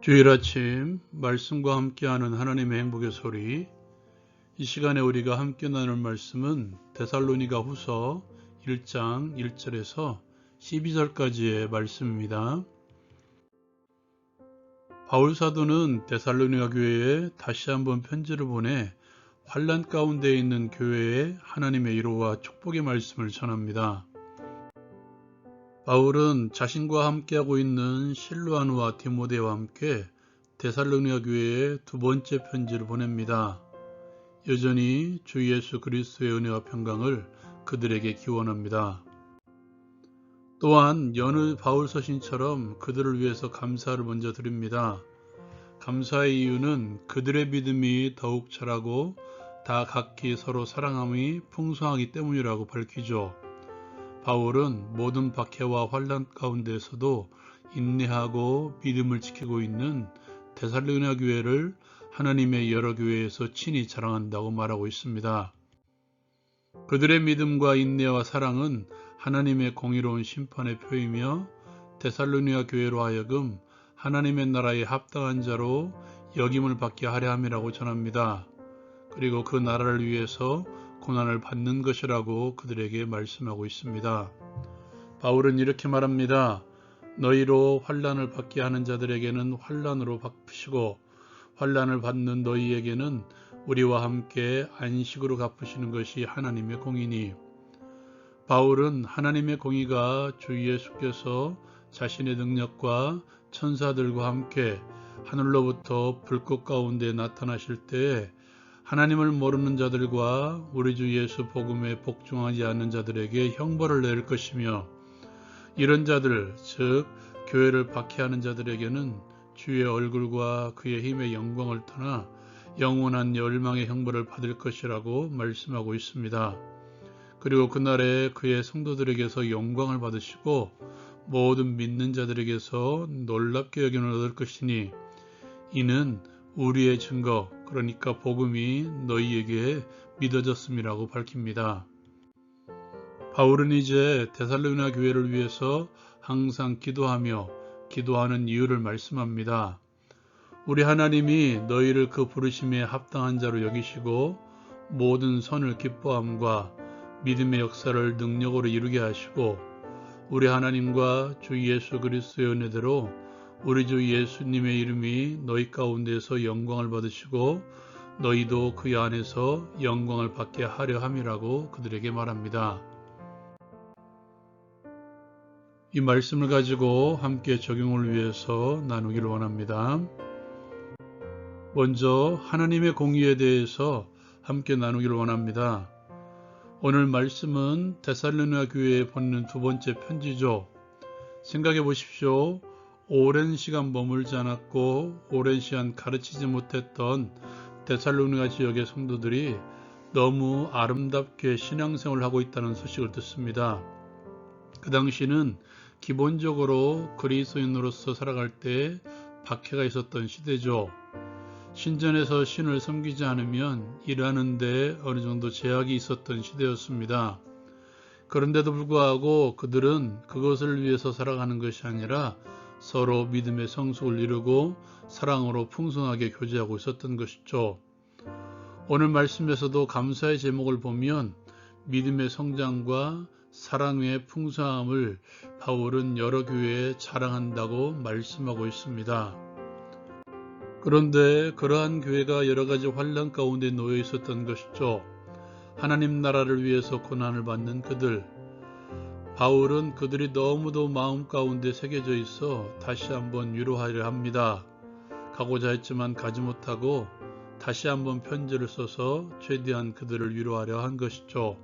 주일 아침 말씀과 함께하는 하나님의 행복의 소리 이 시간에 우리가 함께 나눌 말씀은 데살로니가 후서 1장 1절에서 12절까지의 말씀입니다. 바울 사도는 데살로니가 교회에 다시 한번 편지를 보내 환란 가운데 있는 교회에 하나님의 위로와 축복의 말씀을 전합니다. 바울은 자신과 함께하고 있는 실루아누와 디모데와 함께 데살로니가 교회에 두 번째 편지를 보냅니다. 여전히 주 예수 그리스도의 은혜와 평강을 그들에게 기원합니다. 또한 여느 바울 서신처럼 그들을 위해서 감사를 먼저 드립니다. 감사의 이유는 그들의 믿음이 더욱 자라고 다 각기 서로 사랑함이 풍성하기 때문이라고 밝히죠. 바울은 모든 박해와 환란 가운데서도 인내하고 믿음을 지키고 있는 데살로니아 교회를 하나님의 여러 교회에서 친히 자랑한다고 말하고 있습니다. 그들의 믿음과 인내와 사랑은 하나님의 공의로운 심판의 표이며 데살로니아 교회로 하여금 하나님의 나라에 합당한 자로 역임을 받게 하려 함이라고 전합니다. 그리고 그 나라를 위해서 고난을 받는 것이라고 그들에게 말씀하고 있습니다. 바울은 이렇게 말합니다. 너희로 환란을 받게 하는 자들에게는 환란으로 갚으시고 환란을 받는 너희에게는 우리와 함께 안식으로 갚으시는 것이 하나님의 공이니 바울은 하나님의 공의가 주 예수께서 자신의 능력과 천사들과 함께 하늘로부터 불꽃 가운데 나타나실 때에 하나님을 모르는 자들과 우리 주 예수 복음에 복종하지 않는 자들에게 형벌을 내릴 것이며 이런 자들 즉 교회를 박해하는 자들에게는 주의 얼굴과 그의 힘의 영광을 떠나 영원한 열망의 형벌을 받을 것이라고 말씀하고 있습니다. 그리고 그날에 그의 성도들에게서 영광을 받으시고 모든 믿는 자들에게서 놀랍게 여김을 얻을 것이니 이는 우리의 증거 그러니까 복음이 너희에게 믿어졌음이라고 밝힙니다. 바울은 이제 데살로니아 교회를 위해서 항상 기도하며 기도하는 이유를 말씀합니다. 우리 하나님이 너희를 그 부르심에 합당한 자로 여기시고 모든 선을 기뻐함과 믿음의 역사를 능력으로 이루게 하시고 우리 하나님과 주 예수 그리스도의 은혜대로 우리 주 예수님의 이름이 너희 가운데서 영광을 받으시고 너희도 그 안에서 영광을 받게 하려 함이라고 그들에게 말합니다. 이 말씀을 가지고 함께 적용을 위해서 나누기를 원합니다. 먼저 하나님의 공의에 대해서 함께 나누기를 원합니다. 오늘 말씀은 데살로니아 교회에 보내는 두 번째 편지죠. 생각해 보십시오. 오랜 시간 머물지 않았고 오랜 시간 가르치지 못했던 데살로니가 지역의 성도들이 너무 아름답게 신앙생활을 하고 있다는 소식을 듣습니다. 그 당시는 기본적으로 그리스도인으로서 살아갈 때 박해가 있었던 시대죠. 신전에서 신을 섬기지 않으면 일하는데 어느 정도 제약이 있었던 시대였습니다. 그런데도 불구하고 그들은 그것을 위해서 살아가는 것이 아니라 서로 믿음의 성숙을 이루고 사랑으로 풍성하게 교제하고 있었던 것이죠. 오늘 말씀에서도 감사의 제목을 보면 믿음의 성장과 사랑의 풍성함을 바울은 여러 교회에 자랑한다고 말씀하고 있습니다. 그런데 그러한 교회가 여러 가지 환란 가운데 놓여 있었던 것이죠. 하나님 나라를 위해서 고난을 받는 그들, 바울은 그들이 너무도 마음 가운데 새겨져 있어 다시 한번 위로하려 합니다. 가고자 했지만 가지 못하고 다시 한번 편지를 써서 최대한 그들을 위로하려 한 것이죠.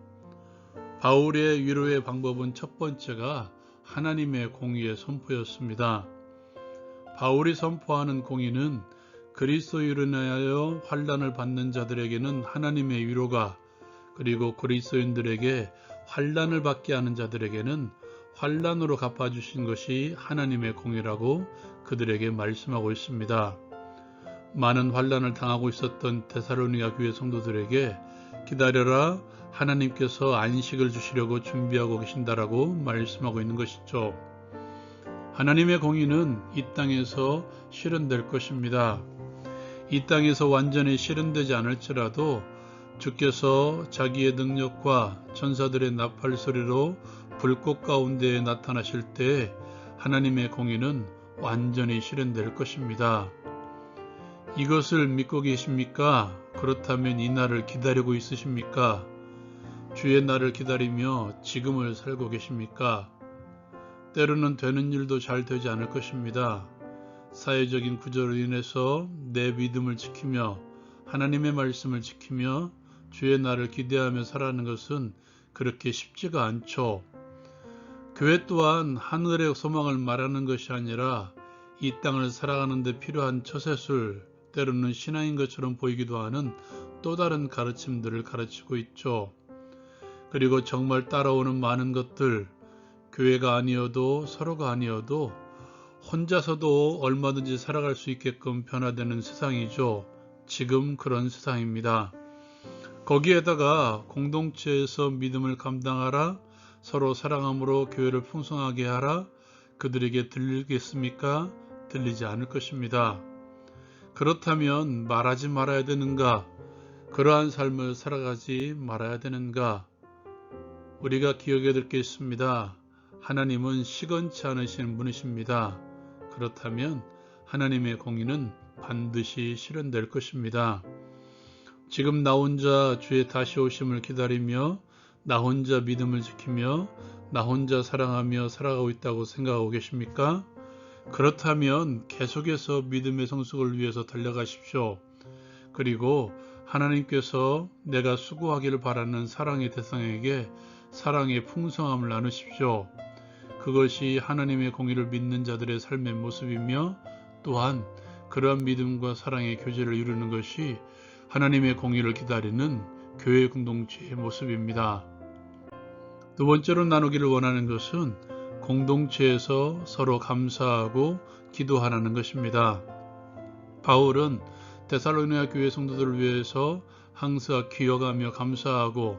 바울의 위로의 방법은 첫 번째가 하나님의 공의의 선포였습니다. 바울이 선포하는 공의는 그리스도로 인하여 환란을 받는 자들에게는 하나님의 위로가 그리고 그리스도인들에게 환란을 받게 하는 자들에게는 환란으로 갚아주신 것이 하나님의 공이라고 그들에게 말씀하고 있습니다. 많은 환란을 당하고 있었던 데사로니아 교회 성도들에게 기다려라 하나님께서 안식을 주시려고 준비하고 계신다라고 말씀하고 있는 것이죠. 하나님의 공의는 이 땅에서 실현될 것입니다. 이 땅에서 완전히 실현되지 않을지라도 주께서 자기의 능력과 천사들의 나팔 소리로 불꽃 가운데 나타나실 때 하나님의 공의는 완전히 실현될 것입니다. 이것을 믿고 계십니까? 그렇다면 이 날을 기다리고 있으십니까? 주의 날을 기다리며 지금을 살고 계십니까? 때로는 되는 일도 잘 되지 않을 것입니다. 사회적인 구조로 인해서 내 믿음을 지키며 하나님의 말씀을 지키며 주의 날을 기대하며 살아가는 것은 그렇게 쉽지가 않죠. 교회 또한 하늘의 소망을 말하는 것이 아니라 이 땅을 살아가는 데 필요한 처세술, 때로는 신앙인 것처럼 보이기도 하는 또 다른 가르침들을 가르치고 있죠. 그리고 정말 따라오는 많은 것들, 교회가 아니어도 서로가 아니어도 혼자서도 얼마든지 살아갈 수 있게끔 변화되는 세상이죠. 지금 그런 세상입니다. 거기에다가 공동체에서 믿음을 감당하라, 서로 사랑함으로 교회를 풍성하게 하라, 그들에게 들리겠습니까? 들리지 않을 것입니다. 그렇다면 말하지 말아야 되는가? 그러한 삶을 살아가지 말아야 되는가? 우리가 기억해야 될 게 있습니다. 하나님은 시건치 않으신 분이십니다. 그렇다면 하나님의 공의는 반드시 실현될 것입니다. 지금 나 혼자 주의 다시 오심을 기다리며 나 혼자 믿음을 지키며 나 혼자 사랑하며 살아가고 있다고 생각하고 계십니까? 그렇다면 계속해서 믿음의 성숙을 위해서 달려가십시오. 그리고 하나님께서 내가 수고하기를 바라는 사랑의 대상에게 사랑의 풍성함을 나누십시오. 그것이 하나님의 공의를 믿는 자들의 삶의 모습이며 또한 그러한 믿음과 사랑의 교제를 이루는 것이 하나님의 공의를 기다리는 교회 공동체의 모습입니다. 두 번째로 나누기를 원하는 것은 공동체에서 서로 감사하고 기도하라는 것입니다. 바울은 데살로니아 교회 성도들을 위해서 항상 기억하며 감사하고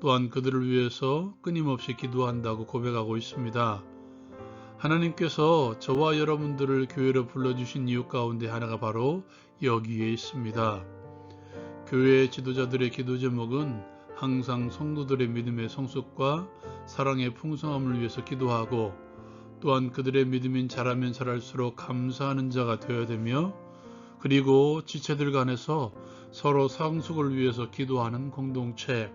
또한 그들을 위해서 끊임없이 기도한다고 고백하고 있습니다. 하나님께서 저와 여러분들을 교회로 불러주신 이유 가운데 하나가 바로 여기에 있습니다. 교회의 지도자들의 기도 제목은 항상 성도들의 믿음의 성숙과 사랑의 풍성함을 위해서 기도하고 또한 그들의 믿음인 자라면 자랄수록 감사하는 자가 되어야 되며 그리고 지체들 간에서 서로 상속을 위해서 기도하는 공동체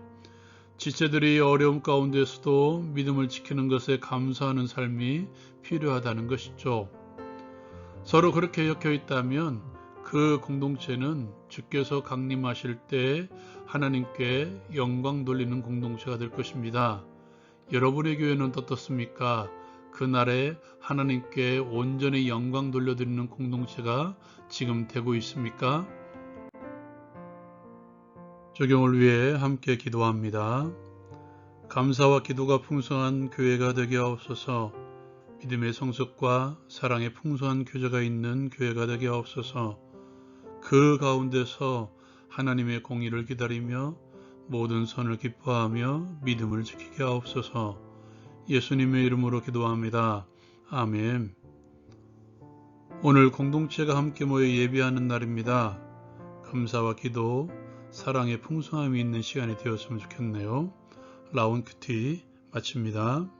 지체들이 어려움 가운데서도 믿음을 지키는 것에 감사하는 삶이 필요하다는 것이죠. 서로 그렇게 엮여 있다면 그 공동체는 주께서 강림하실 때 하나님께 영광 돌리는 공동체가 될 것입니다. 여러분의 교회는 어떻습니까? 그날에 하나님께 온전히 영광 돌려드리는 공동체가 지금 되고 있습니까? 적용을 위해 함께 기도합니다. 감사와 기도가 풍성한 교회가 되게 하옵소서 믿음의 성숙과 사랑의 풍성한 교제가 있는 교회가 되게 하옵소서 그 가운데서 하나님의 공의를 기다리며 모든 선을 기뻐하며 믿음을 지키게 하옵소서 예수님의 이름으로 기도합니다. 아멘. 오늘 공동체가 함께 모여 예배하는 날입니다. 감사와 기도, 사랑의 풍성함이 있는 시간이 되었으면 좋겠네요. 라운 큐티 마칩니다.